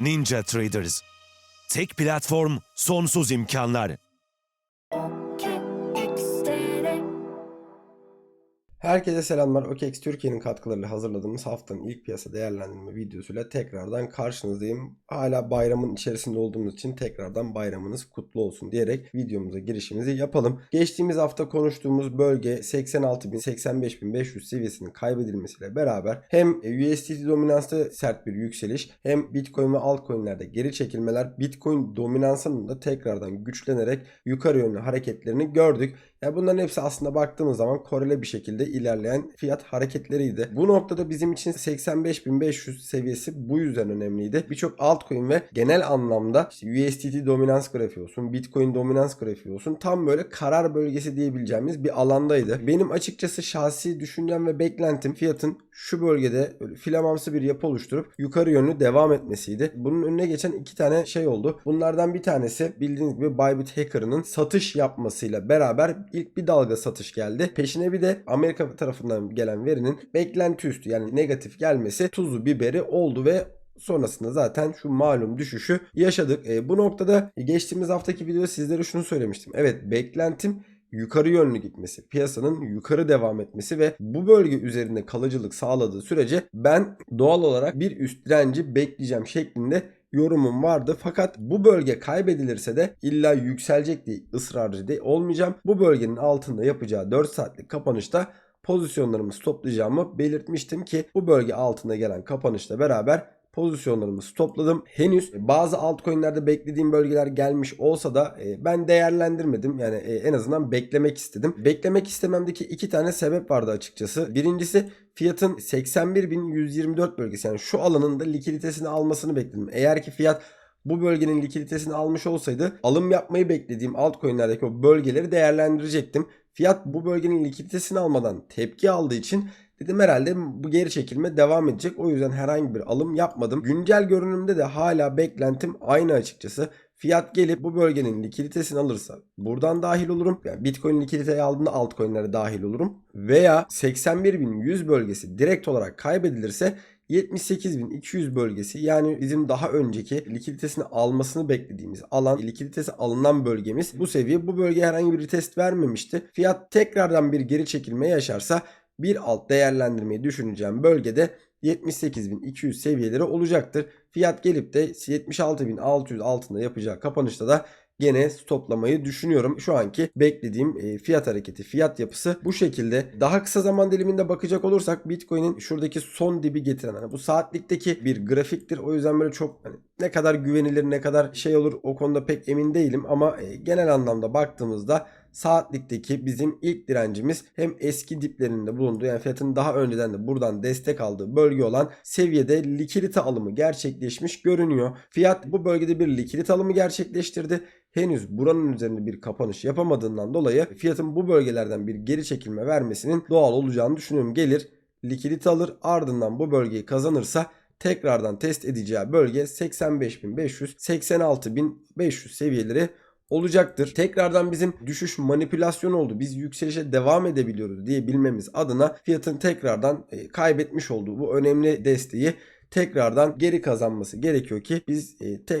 Ninja Traders. Tek platform, sonsuz imkanlar. Herkese selamlar. OKEX Türkiye'nin katkılarıyla hazırladığımız haftanın ilk piyasa değerlendirme videosuyla tekrardan karşınızdayım. Hala bayramın içerisinde olduğumuz için tekrardan bayramınız kutlu olsun diyerek videomuza girişimizi yapalım. Geçtiğimiz hafta konuştuğumuz bölge 86.000-85.500 seviyesinin kaybedilmesiyle beraber hem USDT dominansta sert bir yükseliş hem Bitcoin ve altcoin'lerde geri çekilmeler Bitcoin dominansının da tekrardan güçlenerek yukarı yönlü hareketlerini gördük. Ya bunların hepsi aslında baktığımız zaman korele bir şekilde ilerleyen fiyat hareketleriydi. Bu noktada bizim için 85.500 seviyesi bu yüzden önemliydi. Birçok altcoin ve genel anlamda işte USDT dominans grafiği olsun, Bitcoin dominans grafiği olsun tam böyle karar bölgesi diyebileceğimiz bir alandaydı. Benim açıkçası şahsi düşüncem ve beklentim fiyatın şu bölgede filamamsı bir yapı oluşturup yukarı yönlü devam etmesiydi. Bunun önüne geçen iki tane şey oldu. Bunlardan bir tanesi bildiğiniz gibi Bybit Hacker'ının satış yapmasıyla beraber ilk bir dalga satış geldi. Peşine bir de Amerika tarafından gelen verinin beklenti üstü yani negatif gelmesi tuzu biberi oldu ve sonrasında zaten şu malum düşüşü yaşadık. E, bu noktada geçtiğimiz haftaki videoda sizlere şunu söylemiştim. Evet beklentim yukarı yönlü gitmesi, piyasanın yukarı devam etmesi ve bu bölge üzerinde kalıcılık sağladığı sürece ben doğal olarak bir üst direnci bekleyeceğim şeklinde yorumum vardı. Fakat bu bölge kaybedilirse de illa yükselecek diye ısrarcı de olmayacağım. Bu bölgenin altında yapacağı 4 saatlik kapanışta pozisyonlarımı stoplayacağımı belirtmiştim ki bu bölge altında gelen kapanışla beraber pozisyonlarımı stopladım. Henüz bazı altcoin'lerde beklediğim bölgeler gelmiş olsa da e, ben değerlendirmedim. Yani e, en azından beklemek istedim. Beklemek istememdeki iki tane sebep vardı açıkçası. Birincisi fiyatın 81.124 bölgesi yani şu alanın da likiditesini almasını bekledim. Eğer ki fiyat bu bölgenin likiditesini almış olsaydı alım yapmayı beklediğim altcoin'lerdeki o bölgeleri değerlendirecektim. Fiyat bu bölgenin likiditesini almadan tepki aldığı için Dedim herhalde bu geri çekilme devam edecek. O yüzden herhangi bir alım yapmadım. Güncel görünümde de hala beklentim aynı açıkçası. Fiyat gelip bu bölgenin likiditesini alırsa buradan dahil olurum. Yani Bitcoin likiditeyi aldığında altcoin'lere dahil olurum. Veya 81.100 bölgesi direkt olarak kaybedilirse 78.200 bölgesi yani bizim daha önceki likiditesini almasını beklediğimiz alan likiditesi alınan bölgemiz bu seviye bu bölgeye herhangi bir retest vermemişti. Fiyat tekrardan bir geri çekilme yaşarsa bir alt değerlendirmeyi düşüneceğim bölgede 78.200 seviyeleri olacaktır. Fiyat gelip de 76.600 altında yapacağı kapanışta da gene stoplamayı düşünüyorum. Şu anki beklediğim e, fiyat hareketi, fiyat yapısı bu şekilde. Daha kısa zaman diliminde bakacak olursak Bitcoin'in şuradaki son dibi getiren hani bu saatlikteki bir grafiktir. O yüzden böyle çok hani ne kadar güvenilir, ne kadar şey olur o konuda pek emin değilim ama e, genel anlamda baktığımızda saatlikteki bizim ilk direncimiz hem eski diplerinde bulunduğu yani fiyatın daha önceden de buradan destek aldığı bölge olan seviyede likidite alımı gerçekleşmiş görünüyor. Fiyat bu bölgede bir likidite alımı gerçekleştirdi. Henüz buranın üzerinde bir kapanış yapamadığından dolayı fiyatın bu bölgelerden bir geri çekilme vermesinin doğal olacağını düşünüyorum. Gelir likidite alır ardından bu bölgeyi kazanırsa tekrardan test edeceği bölge 85.500 86.500 seviyeleri olacaktır. Tekrardan bizim düşüş manipülasyon oldu. Biz yükselişe devam edebiliyoruz diye bilmemiz adına fiyatın tekrardan e, kaybetmiş olduğu bu önemli desteği tekrardan geri kazanması gerekiyor ki biz e, te,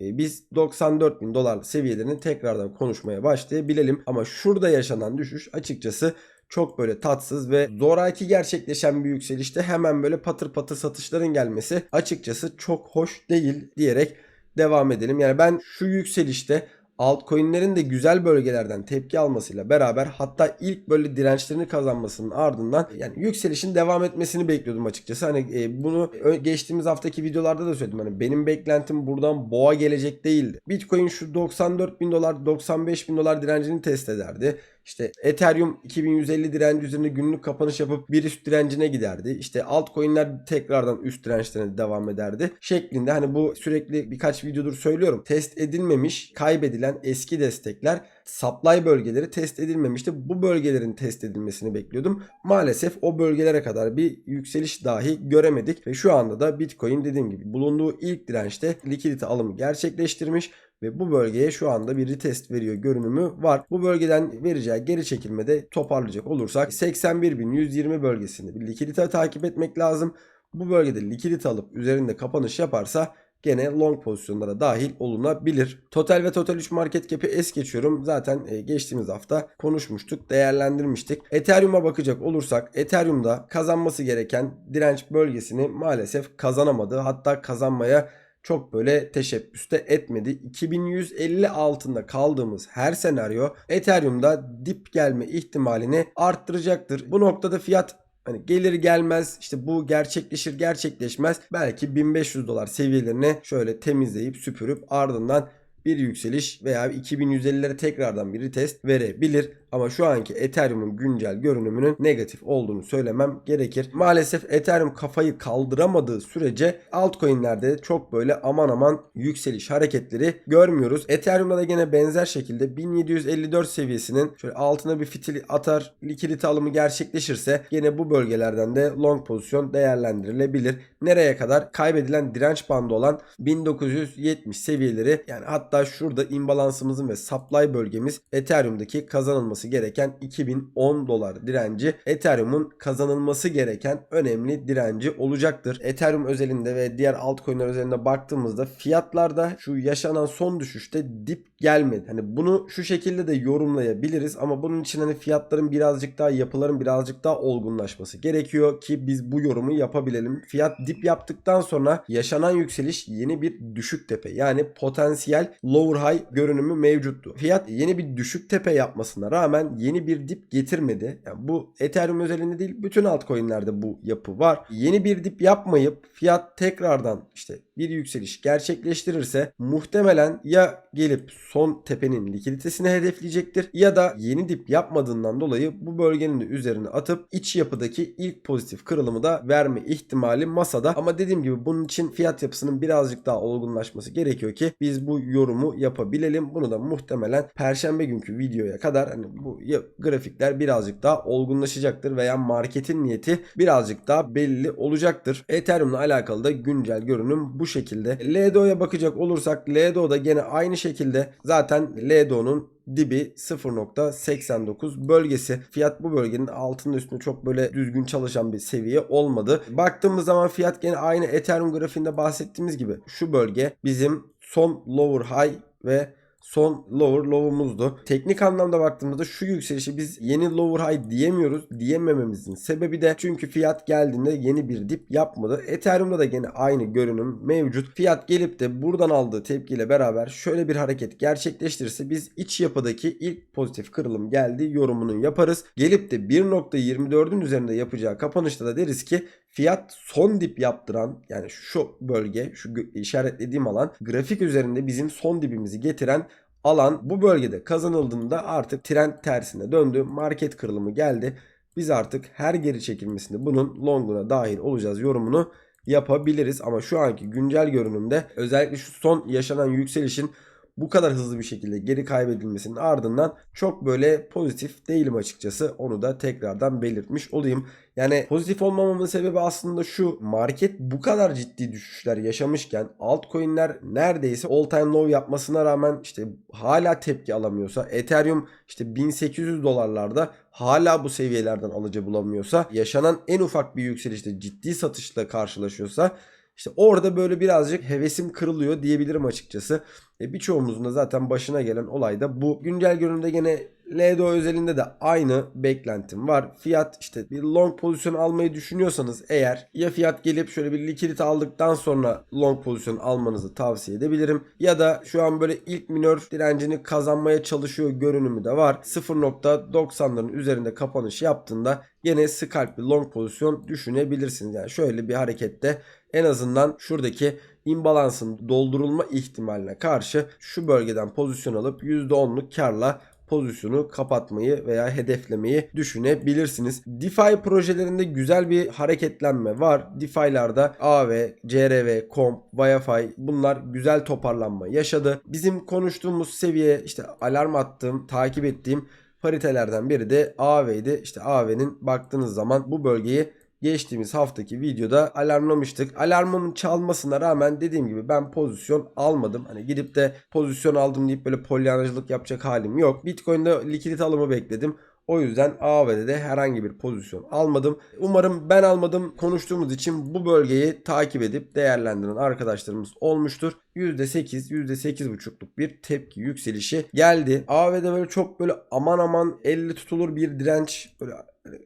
e, biz 94 bin dolar seviyelerini tekrardan konuşmaya başlayabilelim. Ama şurada yaşanan düşüş açıkçası çok böyle tatsız ve zoraki gerçekleşen bir yükselişte hemen böyle patır patır satışların gelmesi açıkçası çok hoş değil diyerek devam edelim. Yani ben şu yükselişte altcoin'lerin de güzel bölgelerden tepki almasıyla beraber hatta ilk böyle dirençlerini kazanmasının ardından yani yükselişin devam etmesini bekliyordum açıkçası. Hani e, bunu geçtiğimiz haftaki videolarda da söyledim. Hani benim beklentim buradan boğa gelecek değildi. Bitcoin şu 94 bin dolar 95 bin dolar direncini test ederdi. İşte Ethereum 2150 direnci üzerinde günlük kapanış yapıp bir üst direncine giderdi. İşte altcoin'ler tekrardan üst dirençlerine devam ederdi. Şeklinde hani bu sürekli birkaç videodur söylüyorum. Test edilmemiş, kaybedilen eski destekler supply bölgeleri test edilmemişti. Bu bölgelerin test edilmesini bekliyordum. Maalesef o bölgelere kadar bir yükseliş dahi göremedik ve şu anda da Bitcoin dediğim gibi bulunduğu ilk dirençte likidite alımı gerçekleştirmiş ve bu bölgeye şu anda bir retest veriyor görünümü var. Bu bölgeden vereceği geri çekilmede toparlayacak olursak 81.120 bölgesinde bir likidite takip etmek lazım. Bu bölgede likidite alıp üzerinde kapanış yaparsa gene long pozisyonlara dahil olunabilir. Total ve Total 3 market cap'i es geçiyorum. Zaten e, geçtiğimiz hafta konuşmuştuk, değerlendirmiştik. Ethereum'a bakacak olursak Ethereum'da kazanması gereken direnç bölgesini maalesef kazanamadı. Hatta kazanmaya çok böyle teşebbüste etmedi. 2150 altında kaldığımız her senaryo Ethereum'da dip gelme ihtimalini arttıracaktır. Bu noktada fiyat Hani gelir gelmez işte bu gerçekleşir gerçekleşmez belki 1500 dolar seviyelerini şöyle temizleyip süpürüp ardından bir yükseliş veya 2150'lere tekrardan bir test verebilir. Ama şu anki Ethereum'un güncel görünümünün negatif olduğunu söylemem gerekir. Maalesef Ethereum kafayı kaldıramadığı sürece altcoin'lerde çok böyle aman aman yükseliş hareketleri görmüyoruz. Ethereum'da da gene benzer şekilde 1754 seviyesinin şöyle altına bir fitil atar likidite alımı gerçekleşirse gene bu bölgelerden de long pozisyon değerlendirilebilir. Nereye kadar? Kaybedilen direnç bandı olan 1970 seviyeleri yani hatta şurada imbalansımızın ve supply bölgemiz Ethereum'daki kazanılması gereken 2010 dolar direnci Ethereum'un kazanılması gereken önemli direnci olacaktır. Ethereum özelinde ve diğer altcoin'ler özelinde baktığımızda fiyatlarda şu yaşanan son düşüşte dip gelmedi. Hani bunu şu şekilde de yorumlayabiliriz ama bunun için hani fiyatların birazcık daha yapıların birazcık daha olgunlaşması gerekiyor ki biz bu yorumu yapabilelim. Fiyat dip yaptıktan sonra yaşanan yükseliş yeni bir düşük tepe yani potansiyel lower high görünümü mevcuttu. Fiyat yeni bir düşük tepe yapmasına rağmen yeni bir dip getirmedi. Yani bu Ethereum özelinde değil bütün altcoin'lerde bu yapı var. Yeni bir dip yapmayıp fiyat tekrardan işte bir yükseliş gerçekleştirirse muhtemelen ya gelip son tepenin likiditesini hedefleyecektir ya da yeni dip yapmadığından dolayı bu bölgenin de üzerine atıp iç yapıdaki ilk pozitif kırılımı da verme ihtimali masada. Ama dediğim gibi bunun için fiyat yapısının birazcık daha olgunlaşması gerekiyor ki biz bu yorumu yapabilelim. Bunu da muhtemelen perşembe günkü videoya kadar hani bu grafikler birazcık daha olgunlaşacaktır veya marketin niyeti birazcık daha belli olacaktır. Ethereum'la alakalı da güncel görünüm bu şekilde. LDO'ya bakacak olursak LDO'da gene aynı şekilde zaten LDO'nun dibi 0.89 bölgesi. Fiyat bu bölgenin altında üstünde çok böyle düzgün çalışan bir seviye olmadı. Baktığımız zaman fiyat gene aynı Ethereum grafiğinde bahsettiğimiz gibi şu bölge bizim son lower high ve son lower low'umuzdu. Teknik anlamda baktığımızda şu yükselişi biz yeni lower high diyemiyoruz. Diyemememizin sebebi de çünkü fiyat geldiğinde yeni bir dip yapmadı. Ethereum'da da gene aynı görünüm mevcut. Fiyat gelip de buradan aldığı tepkiyle beraber şöyle bir hareket gerçekleştirirse biz iç yapıdaki ilk pozitif kırılım geldi yorumunu yaparız. Gelip de 1.24'ün üzerinde yapacağı kapanışta da deriz ki fiyat son dip yaptıran yani şu bölge şu işaretlediğim alan grafik üzerinde bizim son dibimizi getiren alan bu bölgede kazanıldığında artık trend tersine döndü. Market kırılımı geldi. Biz artık her geri çekilmesinde bunun longuna dahil olacağız yorumunu yapabiliriz. Ama şu anki güncel görünümde özellikle şu son yaşanan yükselişin bu kadar hızlı bir şekilde geri kaybedilmesinin ardından çok böyle pozitif değilim açıkçası. Onu da tekrardan belirtmiş olayım. Yani pozitif olmamamın sebebi aslında şu. Market bu kadar ciddi düşüşler yaşamışken altcoin'ler neredeyse all time low yapmasına rağmen işte hala tepki alamıyorsa Ethereum işte 1800 dolarlarda hala bu seviyelerden alıcı bulamıyorsa yaşanan en ufak bir yükselişte ciddi satışla karşılaşıyorsa işte orada böyle birazcık hevesim kırılıyor diyebilirim açıkçası. E, birçoğumuzun da zaten başına gelen olay da bu. Güncel görünümde gene LDO özelinde de aynı beklentim var. Fiyat işte bir long pozisyon almayı düşünüyorsanız eğer ya fiyat gelip şöyle bir likidite aldıktan sonra long pozisyon almanızı tavsiye edebilirim. Ya da şu an böyle ilk minör direncini kazanmaya çalışıyor görünümü de var. 0.90'ların üzerinde kapanış yaptığında gene scalp bir long pozisyon düşünebilirsiniz. Yani şöyle bir harekette en azından şuradaki imbalansın doldurulma ihtimaline karşı şu bölgeden pozisyon alıp %10'luk karla pozisyonu kapatmayı veya hedeflemeyi düşünebilirsiniz. DeFi projelerinde güzel bir hareketlenme var. DeFi'larda AV, CRV, COM, Wi-Fi bunlar güzel toparlanma yaşadı. Bizim konuştuğumuz seviye işte alarm attığım, takip ettiğim paritelerden biri de AV'ydi. İşte AV'nin baktığınız zaman bu bölgeyi geçtiğimiz haftaki videoda alarmlamıştık. Alarmımın çalmasına rağmen dediğim gibi ben pozisyon almadım. Hani gidip de pozisyon aldım deyip böyle polyanacılık yapacak halim yok. Bitcoin'de likidite alımı bekledim. O yüzden AV'de herhangi bir pozisyon almadım. Umarım ben almadım konuştuğumuz için bu bölgeyi takip edip değerlendiren arkadaşlarımız olmuştur. %8, %8,5'luk bir tepki yükselişi geldi. AV'de böyle çok böyle aman aman 50 tutulur bir direnç böyle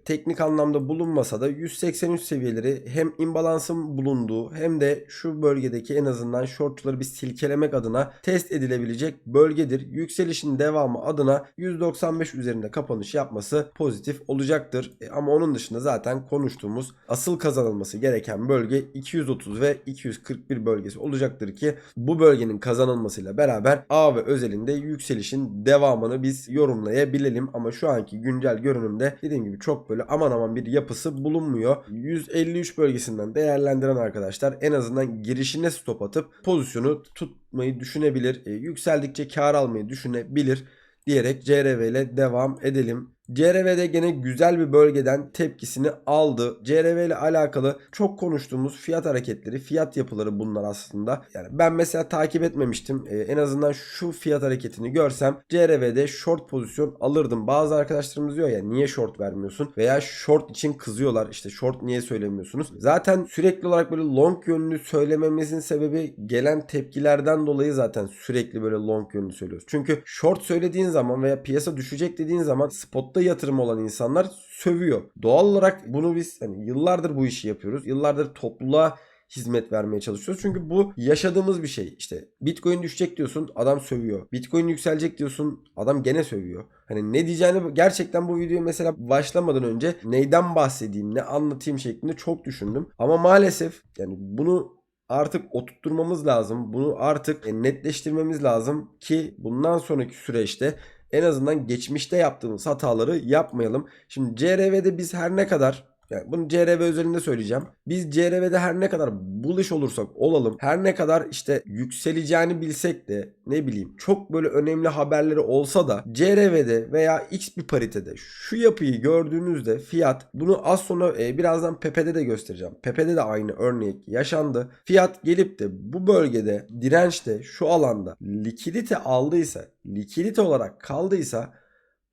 teknik anlamda bulunmasa da 183 seviyeleri hem imbalansın bulunduğu hem de şu bölgedeki en azından shortçuları bir silkelemek adına test edilebilecek bölgedir. Yükselişin devamı adına 195 üzerinde kapanış yapması pozitif olacaktır. E, ama onun dışında zaten konuştuğumuz asıl kazanılması gereken bölge 230 ve 241 bölgesi olacaktır ki bu bölgenin kazanılmasıyla beraber A ve özelinde yükselişin devamını biz yorumlayabilelim ama şu anki güncel görünümde dediğim gibi çok böyle aman aman bir yapısı bulunmuyor. 153 bölgesinden değerlendiren arkadaşlar en azından girişine stop atıp pozisyonu tutmayı düşünebilir. E, yükseldikçe kar almayı düşünebilir diyerek CRV ile devam edelim. CRV'de gene güzel bir bölgeden tepkisini aldı. CRV ile alakalı çok konuştuğumuz fiyat hareketleri, fiyat yapıları bunlar aslında. Yani ben mesela takip etmemiştim. Ee, en azından şu fiyat hareketini görsem CRV'de short pozisyon alırdım. Bazı arkadaşlarımız diyor ya niye short vermiyorsun? Veya short için kızıyorlar. İşte short niye söylemiyorsunuz? Zaten sürekli olarak böyle long yönlü söylememizin sebebi gelen tepkilerden dolayı zaten sürekli böyle long yönlü söylüyoruz. Çünkü short söylediğin zaman veya piyasa düşecek dediğin zaman spotta yatırım olan insanlar sövüyor. Doğal olarak bunu biz hani yıllardır bu işi yapıyoruz. Yıllardır topluluğa hizmet vermeye çalışıyoruz. Çünkü bu yaşadığımız bir şey. İşte Bitcoin düşecek diyorsun adam sövüyor. Bitcoin yükselecek diyorsun adam gene sövüyor. Hani ne diyeceğini gerçekten bu videoyu mesela başlamadan önce neyden bahsedeyim ne anlatayım şeklinde çok düşündüm. Ama maalesef yani bunu artık oturtturmamız lazım. Bunu artık netleştirmemiz lazım ki bundan sonraki süreçte en azından geçmişte yaptığımız hataları yapmayalım. Şimdi CRV'de biz her ne kadar yani bunu CRV özelinde söyleyeceğim. Biz CRV'de her ne kadar bullish olursak olalım. Her ne kadar işte yükseleceğini bilsek de ne bileyim çok böyle önemli haberleri olsa da CRV'de veya X bir paritede şu yapıyı gördüğünüzde fiyat bunu az sonra e, birazdan Pepe'de de göstereceğim. Pepe'de de aynı örnek yaşandı. Fiyat gelip de bu bölgede dirençte şu alanda likidite aldıysa likidite olarak kaldıysa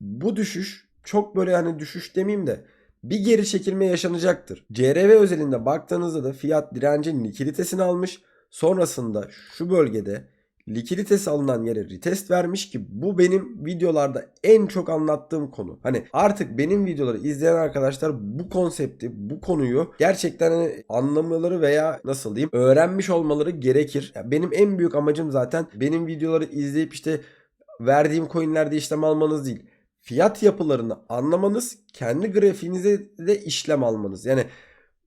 bu düşüş çok böyle hani düşüş demeyeyim de bir geri çekilme yaşanacaktır. CRV özelinde baktığınızda da fiyat direncin likiditesini almış. Sonrasında şu bölgede likiditesi alınan yere retest vermiş ki bu benim videolarda en çok anlattığım konu. Hani artık benim videoları izleyen arkadaşlar bu konsepti, bu konuyu gerçekten hani anlamaları veya nasıl diyeyim öğrenmiş olmaları gerekir. Yani benim en büyük amacım zaten benim videoları izleyip işte verdiğim coinlerde işlem almanız değil fiyat yapılarını anlamanız, kendi grafiğinize de işlem almanız. Yani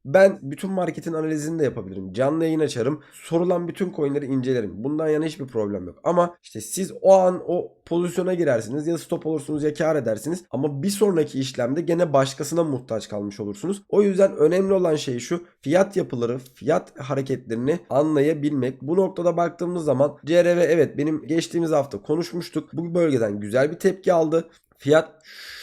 ben bütün marketin analizini de yapabilirim. Canlı yayın açarım. Sorulan bütün coinleri incelerim. Bundan yana hiçbir problem yok. Ama işte siz o an o pozisyona girersiniz ya stop olursunuz ya kar edersiniz. Ama bir sonraki işlemde gene başkasına muhtaç kalmış olursunuz. O yüzden önemli olan şey şu. Fiyat yapıları, fiyat hareketlerini anlayabilmek. Bu noktada baktığımız zaman CRV evet benim geçtiğimiz hafta konuşmuştuk. Bu bölgeden güzel bir tepki aldı. Fiyat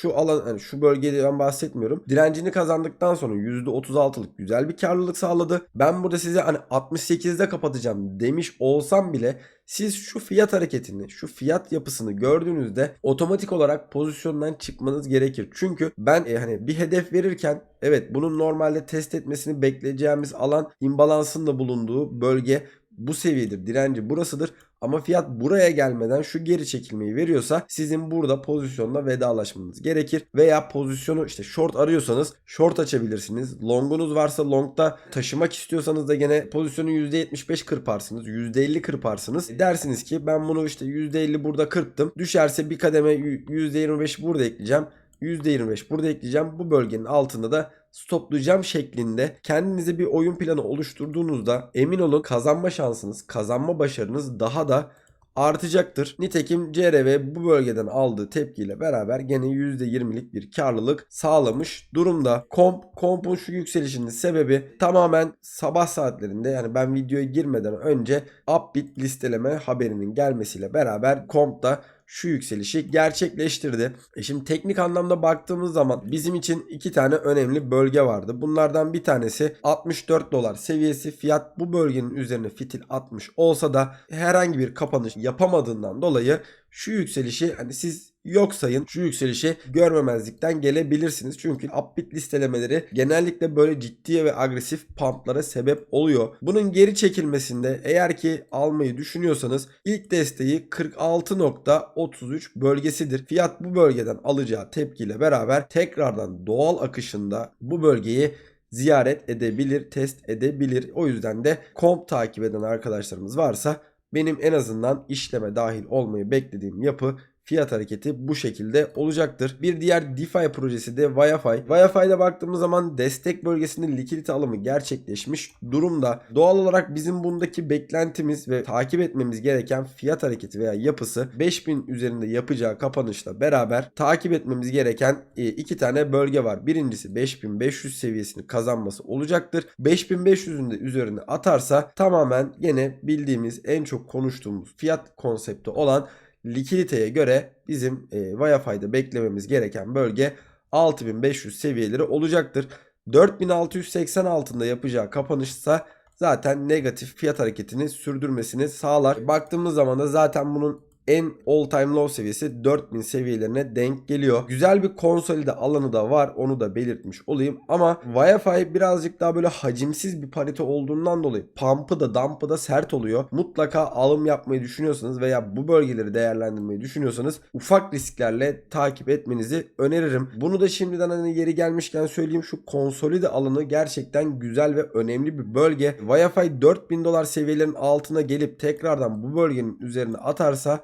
şu alan yani şu bölgede ben bahsetmiyorum. Direncini kazandıktan sonra %36'lık güzel bir karlılık sağladı. Ben burada size hani 68'de kapatacağım demiş olsam bile siz şu fiyat hareketini, şu fiyat yapısını gördüğünüzde otomatik olarak pozisyondan çıkmanız gerekir. Çünkü ben e, hani bir hedef verirken evet bunun normalde test etmesini bekleyeceğimiz alan imbalansın da bulunduğu bölge bu seviyedir. Direnci burasıdır. Ama fiyat buraya gelmeden şu geri çekilmeyi veriyorsa sizin burada pozisyonla vedalaşmanız gerekir. Veya pozisyonu işte short arıyorsanız short açabilirsiniz. Longunuz varsa longda taşımak istiyorsanız da gene pozisyonu %75 kırparsınız. %50 kırparsınız. Dersiniz ki ben bunu işte %50 burada kırptım. Düşerse bir kademe %25 burada ekleyeceğim. %25 burada ekleyeceğim. Bu bölgenin altında da stoplayacağım şeklinde kendinize bir oyun planı oluşturduğunuzda emin olun kazanma şansınız, kazanma başarınız daha da artacaktır. Nitekim CRV bu bölgeden aldığı tepkiyle beraber gene %20'lik bir karlılık sağlamış durumda. Komp, kompun şu yükselişinin sebebi tamamen sabah saatlerinde yani ben videoya girmeden önce Upbit listeleme haberinin gelmesiyle beraber komp da şu yükselişi gerçekleştirdi. E şimdi teknik anlamda baktığımız zaman bizim için iki tane önemli bölge vardı. Bunlardan bir tanesi 64 dolar seviyesi fiyat bu bölgenin üzerine fitil atmış olsa da herhangi bir kapanış yapamadığından dolayı şu yükselişi hani siz yok sayın şu yükselişi görmemezlikten gelebilirsiniz. Çünkü upbit listelemeleri genellikle böyle ciddi ve agresif pumplara sebep oluyor. Bunun geri çekilmesinde eğer ki almayı düşünüyorsanız ilk desteği 46.33 bölgesidir. Fiyat bu bölgeden alacağı tepkiyle beraber tekrardan doğal akışında bu bölgeyi ziyaret edebilir, test edebilir. O yüzden de komp takip eden arkadaşlarımız varsa benim en azından işleme dahil olmayı beklediğim yapı fiyat hareketi bu şekilde olacaktır. Bir diğer DeFi projesi de. Viafi'de baktığımız zaman destek bölgesinde likidite alımı gerçekleşmiş durumda. Doğal olarak bizim bundaki beklentimiz ve takip etmemiz gereken fiyat hareketi veya yapısı 5000 üzerinde yapacağı kapanışla beraber takip etmemiz gereken e, iki tane bölge var. Birincisi 5500 seviyesini kazanması olacaktır. 5500'ün de üzerine atarsa tamamen yine bildiğimiz en çok konuştuğumuz fiyat konsepti olan likiditeye göre bizim e, Viafi'de beklememiz gereken bölge 6500 seviyeleri olacaktır. 4680 altında yapacağı kapanışsa zaten negatif fiyat hareketini sürdürmesini sağlar. Baktığımız zaman da zaten bunun en all time low seviyesi 4000 seviyelerine denk geliyor. Güzel bir konsolide alanı da var onu da belirtmiş olayım. Ama Wi-Fi birazcık daha böyle hacimsiz bir parite olduğundan dolayı pump'ı da dump'ı da sert oluyor. Mutlaka alım yapmayı düşünüyorsanız veya bu bölgeleri değerlendirmeyi düşünüyorsanız ufak risklerle takip etmenizi öneririm. Bunu da şimdiden hani yeri gelmişken söyleyeyim şu konsolide alanı gerçekten güzel ve önemli bir bölge. Wi-Fi 4000 dolar seviyelerin altına gelip tekrardan bu bölgenin üzerine atarsa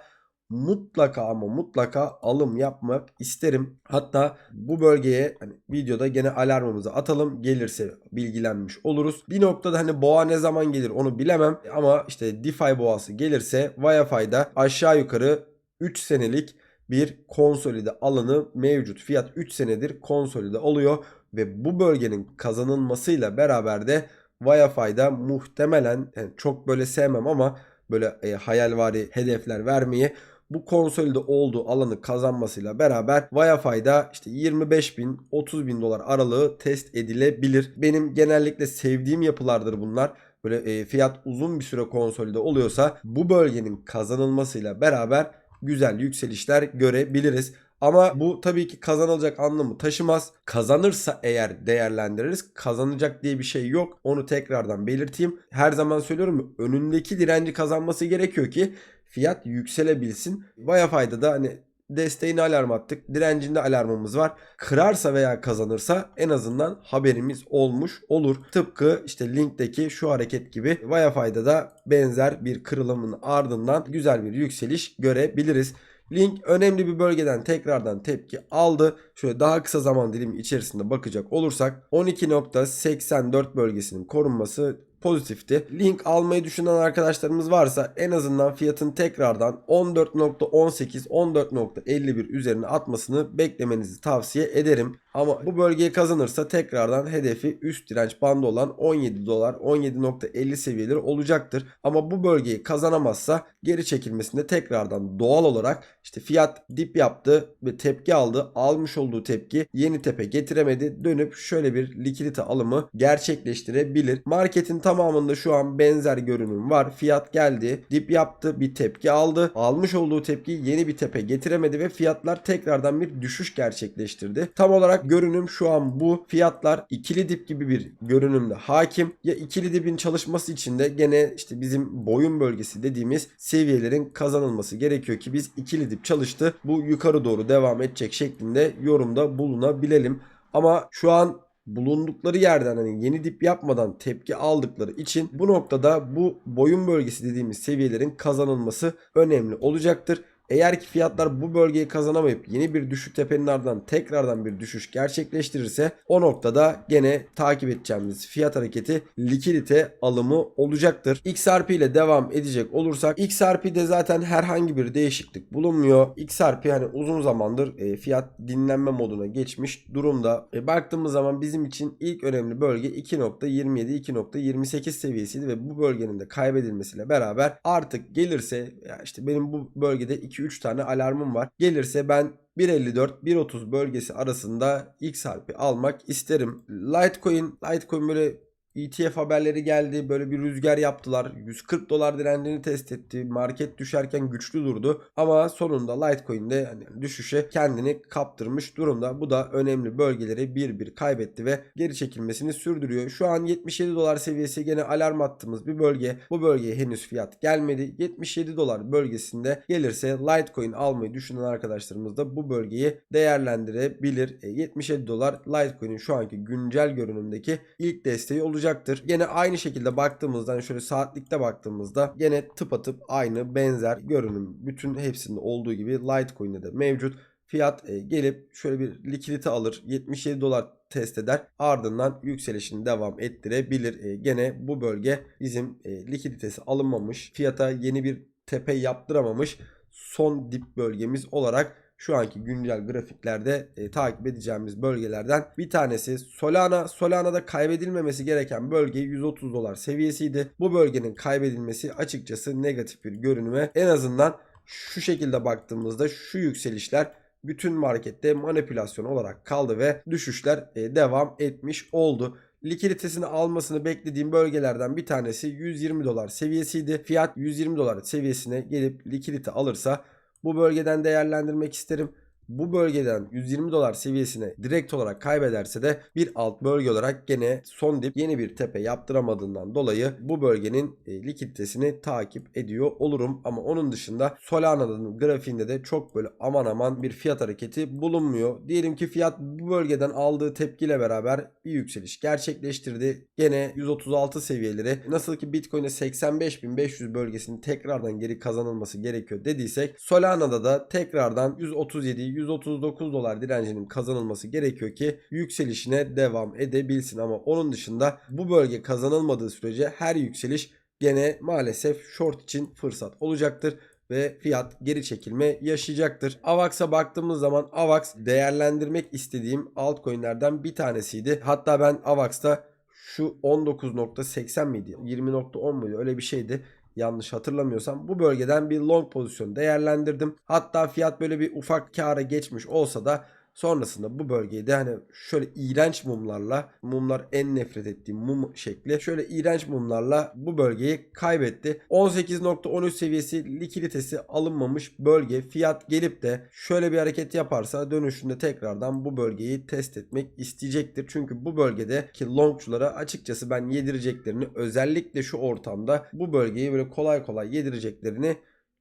mutlaka ama mutlaka alım yapmak isterim. Hatta bu bölgeye hani videoda gene alarmımızı atalım. Gelirse bilgilenmiş oluruz. Bir noktada hani boğa ne zaman gelir onu bilemem. Ama işte DeFi boğası gelirse Wi-Fi'da aşağı yukarı 3 senelik bir konsolide alanı mevcut. Fiyat 3 senedir konsolide oluyor. Ve bu bölgenin kazanılmasıyla beraber de Wi-Fi'da muhtemelen yani çok böyle sevmem ama böyle e, hayalvari hedefler vermeyi bu konsolide olduğu alanı kazanmasıyla beraber Wi-Fi'da işte 25 bin 30 bin dolar aralığı test edilebilir. Benim genellikle sevdiğim yapılardır bunlar. Böyle e, fiyat uzun bir süre konsolide oluyorsa bu bölgenin kazanılmasıyla beraber güzel yükselişler görebiliriz. Ama bu tabii ki kazanılacak anlamı taşımaz. Kazanırsa eğer değerlendiririz. Kazanacak diye bir şey yok. Onu tekrardan belirteyim. Her zaman söylüyorum önündeki direnci kazanması gerekiyor ki fiyat yükselebilsin. Wi-Fi'da da hani desteğini alarm attık. Direncinde alarmımız var. Kırarsa veya kazanırsa en azından haberimiz olmuş olur. Tıpkı işte linkteki şu hareket gibi Wi-Fi'da da benzer bir kırılımın ardından güzel bir yükseliş görebiliriz. Link önemli bir bölgeden tekrardan tepki aldı. Şöyle daha kısa zaman dilimi içerisinde bakacak olursak 12.84 bölgesinin korunması pozitifti. Link almayı düşünen arkadaşlarımız varsa en azından fiyatın tekrardan 14.18 14.51 üzerine atmasını beklemenizi tavsiye ederim. Ama bu bölgeyi kazanırsa tekrardan hedefi üst direnç bandı olan 17 dolar 17.50 seviyeleri olacaktır. Ama bu bölgeyi kazanamazsa geri çekilmesinde tekrardan doğal olarak işte fiyat dip yaptı ve tepki aldı. Almış olduğu tepki yeni tepe getiremedi. Dönüp şöyle bir likidite alımı gerçekleştirebilir. Marketin tamamında şu an benzer görünüm var. Fiyat geldi, dip yaptı, bir tepki aldı. Almış olduğu tepki yeni bir tepe getiremedi ve fiyatlar tekrardan bir düşüş gerçekleştirdi. Tam olarak görünüm şu an bu. Fiyatlar ikili dip gibi bir görünümde hakim. Ya ikili dipin çalışması için de gene işte bizim boyun bölgesi dediğimiz seviyelerin kazanılması gerekiyor ki biz ikili dip çalıştı. Bu yukarı doğru devam edecek şeklinde yorumda bulunabilelim. Ama şu an bulundukları yerden hani yeni dip yapmadan tepki aldıkları için bu noktada bu boyun bölgesi dediğimiz seviyelerin kazanılması önemli olacaktır. Eğer ki fiyatlar bu bölgeyi kazanamayıp yeni bir düşük tepenin ardından tekrardan bir düşüş gerçekleştirirse o noktada gene takip edeceğimiz fiyat hareketi likidite alımı olacaktır. XRP ile devam edecek olursak XRP'de zaten herhangi bir değişiklik bulunmuyor. XRP hani uzun zamandır e, fiyat dinlenme moduna geçmiş durumda. E, baktığımız zaman bizim için ilk önemli bölge 2.27-2.28 seviyesiydi ve bu bölgenin de kaybedilmesiyle beraber artık gelirse ya işte benim bu bölgede 2-3 tane alarmım var. Gelirse ben 1.54-1.30 bölgesi arasında XRP almak isterim. Litecoin, Litecoin böyle ETF haberleri geldi. Böyle bir rüzgar yaptılar. 140 dolar direncini test etti. Market düşerken güçlü durdu. Ama sonunda Litecoin'de hani düşüşe kendini kaptırmış durumda. Bu da önemli bölgeleri bir bir kaybetti ve geri çekilmesini sürdürüyor. Şu an 77 dolar seviyesi gene alarm attığımız bir bölge. Bu bölgeye henüz fiyat gelmedi. 77 dolar bölgesinde gelirse Litecoin almayı düşünen arkadaşlarımız da bu bölgeyi değerlendirebilir. E, 77 dolar Litecoin'in şu anki güncel görünümdeki ilk desteği olacaktır. Gene aynı şekilde baktığımızda hani şöyle saatlikte baktığımızda gene tıpatıp aynı benzer görünüm bütün hepsinde olduğu gibi Litecoin'de de mevcut. Fiyat e, gelip şöyle bir likidite alır 77 dolar test eder ardından yükselişini devam ettirebilir. E, gene bu bölge bizim e, likiditesi alınmamış fiyata yeni bir tepe yaptıramamış son dip bölgemiz olarak şu anki güncel grafiklerde e, takip edeceğimiz bölgelerden bir tanesi Solana. Solana'da kaybedilmemesi gereken bölge 130 dolar seviyesiydi. Bu bölgenin kaybedilmesi açıkçası negatif bir görünüme en azından şu şekilde baktığımızda şu yükselişler bütün markette manipülasyon olarak kaldı ve düşüşler e, devam etmiş oldu. Likiditesini almasını beklediğim bölgelerden bir tanesi 120 dolar seviyesiydi. Fiyat 120 dolar seviyesine gelip likidite alırsa bu bölgeden değerlendirmek isterim. Bu bölgeden 120 dolar seviyesine direkt olarak kaybederse de bir alt bölge olarak gene son dip yeni bir tepe yaptıramadığından dolayı bu bölgenin e, likiditesini takip ediyor olurum. Ama onun dışında Solana'nın grafiğinde de çok böyle aman aman bir fiyat hareketi bulunmuyor. Diyelim ki fiyat bu bölgeden aldığı tepkiyle beraber bir yükseliş gerçekleştirdi. Gene 136 seviyeleri nasıl ki Bitcoin'e 85.500 bölgesinin tekrardan geri kazanılması gerekiyor dediysek Solana'da da tekrardan 137 139 dolar direncinin kazanılması gerekiyor ki yükselişine devam edebilsin ama onun dışında bu bölge kazanılmadığı sürece her yükseliş gene maalesef short için fırsat olacaktır ve fiyat geri çekilme yaşayacaktır. AVAX'a baktığımız zaman AVAX değerlendirmek istediğim altcoin'lerden bir tanesiydi. Hatta ben AVAX'ta şu 19.80 miydi? 20.10 muydu? Öyle bir şeydi yanlış hatırlamıyorsam bu bölgeden bir long pozisyon değerlendirdim. Hatta fiyat böyle bir ufak kâra geçmiş olsa da sonrasında bu bölgeyi de hani şöyle iğrenç mumlarla mumlar en nefret ettiğim mum şekli şöyle iğrenç mumlarla bu bölgeyi kaybetti. 18.13 seviyesi likiditesi alınmamış bölge fiyat gelip de şöyle bir hareket yaparsa dönüşünde tekrardan bu bölgeyi test etmek isteyecektir. Çünkü bu bölgedeki longçulara açıkçası ben yedireceklerini özellikle şu ortamda bu bölgeyi böyle kolay kolay yedireceklerini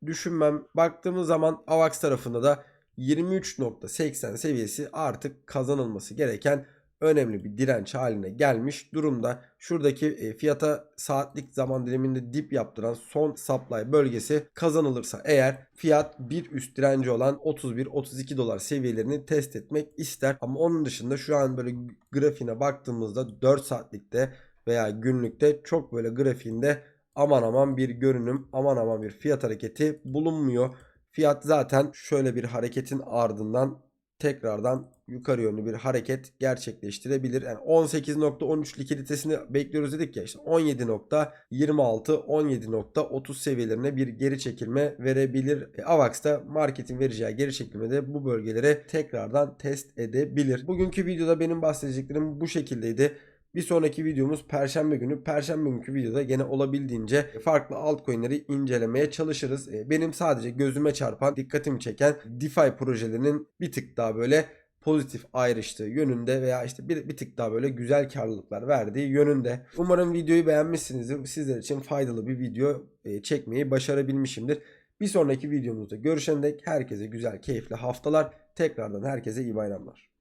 düşünmem. Baktığımız zaman AVAX tarafında da 23.80 seviyesi artık kazanılması gereken önemli bir direnç haline gelmiş durumda. Şuradaki e, fiyata saatlik zaman diliminde dip yaptıran son supply bölgesi kazanılırsa eğer fiyat bir üst direnci olan 31-32 dolar seviyelerini test etmek ister. Ama onun dışında şu an böyle grafiğine baktığımızda 4 saatlikte veya günlükte çok böyle grafiğinde aman aman bir görünüm aman aman bir fiyat hareketi bulunmuyor. Fiyat zaten şöyle bir hareketin ardından tekrardan yukarı yönlü bir hareket gerçekleştirebilir. Yani 18.13 likiditesini bekliyoruz dedik ya işte 17.26 17.30 seviyelerine bir geri çekilme verebilir. E, AVAX'ta marketin vereceği geri çekilmede bu bölgelere tekrardan test edebilir. Bugünkü videoda benim bahsedeceklerim bu şekildeydi. Bir sonraki videomuz Perşembe günü. Perşembe günkü videoda gene olabildiğince farklı altcoin'leri incelemeye çalışırız. E, Benim sadece gözüme çarpan, dikkatimi çeken DeFi projelerinin bir tık daha böyle pozitif ayrıştığı yönünde veya işte bir, bir tık daha böyle güzel karlılıklar verdiği yönünde. Umarım videoyu beğenmişsinizdir. Sizler için faydalı bir video e, çekmeyi başarabilmişimdir. Bir sonraki videomuzda görüşene dek herkese güzel, keyifli haftalar. Tekrardan herkese iyi bayramlar.